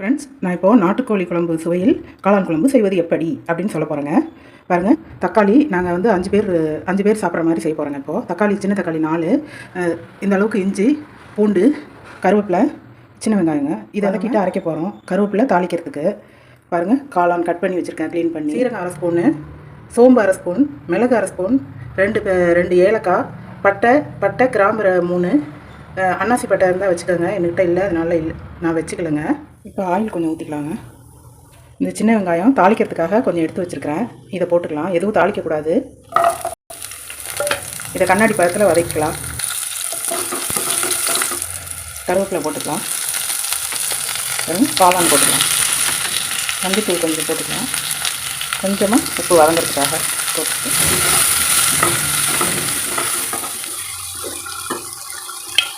Friends நான் இப்போது நாட்டுக்கோழி குழம்பு சுவையில் காளான் குழம்பு செய்வது எப்படி அப்படின்னு சொல்ல போகிறேங்க பாருங்கள் தக்காளி நாங்கள் வந்து அஞ்சு பேர் அஞ்சு பேர் சாப்பிட்ற மாதிரி செய்ய போகிறோங்க இப்போது தக்காளி சின்ன தக்காளி நாலு இந்த அளவுக்கு இஞ்சி பூண்டு கருவேப்பிலை சின்ன வெங்காயங்க. இதை வதக்கிட்டு அரைக்க போகிறோம் கருவேப்பிலை தாளிக்கிறதுக்கு. பாருங்கள் காளான் கட் பண்ணி வச்சுருக்கேன் க்ளீன் பண்ணி. சீரகம் அரை ஸ்பூனு. சோம்பு அரை ஸ்பூன் மிளகு அரை ஸ்பூன் ரெண்டு ரெண்டு ஏலக்காய் பட்டை பட்டை கிராம்பு மூணு அன்னாசி பட்டை இருந்தால் வச்சுக்கோங்க. என்கிட்ட இல்லை அதனால் இல்லை. நான் வச்சுக்கலங்க. இப்போ ஆயில் கொஞ்சம் ஊற்றிக்கலாங்க இந்த சின்ன வெங்காயம் தாளிக்கிறதுக்காக கொஞ்சம் எடுத்து வச்சுருக்கிறேன். இதை போட்டுக்கலாம். எதுவும் தாளிக்கக்கூடாது இதை கண்ணாடி பழத்தில் வதக்கிக்கலாம். கருவேப்பிலை போட்டுக்கலாம். பாலான் போட்டுக்கலாம். மஞ்சத்தூள் கொஞ்சம் போட்டுக்கலாம். கொஞ்சமாக உப்பு வதங்கிறதுக்காக போட்டுக்கலாம்.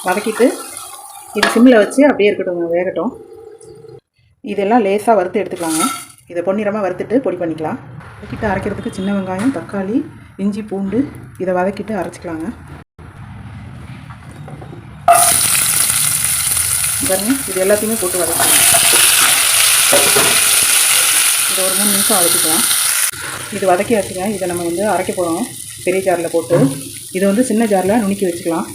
வதக்கிட்டு இது சிம்மில் வச்சு அப்படியே இருக்கட்டும் வேகட்டும். இதெல்லாம் லேசாக வறுத்து எடுத்துக்கலாங்க. இதை பொன்னிறமாக வறுத்துட்டு பொடி பண்ணிக்கலாம். வதக்கிட்டு அரைக்கிறதுக்கு சின்ன வெங்காயம் தக்காளி இஞ்சி பூண்டு இதை வதக்கிட்டு அரைச்சிக்கலாங்க. பாருங்க இது எல்லாத்தையுமே போட்டு வதக்கலாம் இதை ஒரு மூணு நிமிஷம் வதக்கிக்கலாம். இது வதக்கியாச்சுங்க. இதை நம்ம வந்து அரைக்க போகிறோம் பெரிய ஜாரில் போட்டு. இது வந்து சின்ன ஜாரில் நுணுக்கி வச்சுக்கலாம்.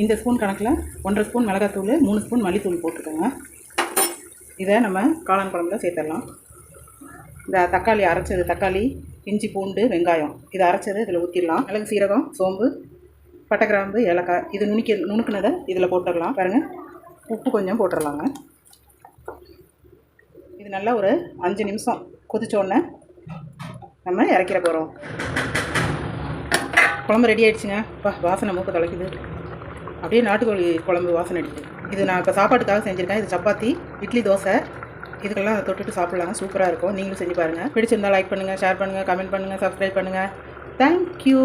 இந்த ஸ்பூன் கணக்கில் ஒன்றரை ஸ்பூன் மிளகாத்தூள் மூணு ஸ்பூன் மல்லித்தூள் போட்டுக்கோங்க. இதை நம்ம காளான் குழம்புல சேர்த்துடலாம் இந்த தக்காளி அரைச்சது தக்காளி இஞ்சி பூண்டு வெங்காயம். இதை அரைச்சது இதில் ஊற்றிடலாம் மிளகு சீரகம் சோம்பு பட்டை கிராம்பு ஏலக்காய். இது நுணுக்கி நுணுக்குனதை இதில் போட்டுடலாம் பாருங்கள் உப்பு கொஞ்சம் போட்டுடலாங்க இது நல்லா ஒரு அஞ்சு நிமிஷம் கொதிச்சோடனே நம்ம இறக்கிற போகிறோம் குழம்பு ரெடி ஆகிடுச்சுங்க வா வாசனை மூக்க தொலைக்குது. அப்படியே நாட்டுக்கோழி குழம்பு வாசனை அடிக்குது. இது நான் இப்போ சாப்பாட்டுக்காக செஞ்சுருக்கேன். இது சப்பாத்தி இட்லி தோசை. இதுக்கெல்லாம் அதை தொட்டுட்டு சாப்பிட்லாங்க. சூப்பராக இருக்கும். நீங்களும் செஞ்சு பாருங்கள் பிடிச்சிருந்தால் லைக் பண்ணுங்கள் ஷேர் பண்ணுங்கள் கமெண்ட் பண்ணுங்கள் சப்ஸ்கிரைப் பண்ணுங்கள் தேங்க்யூ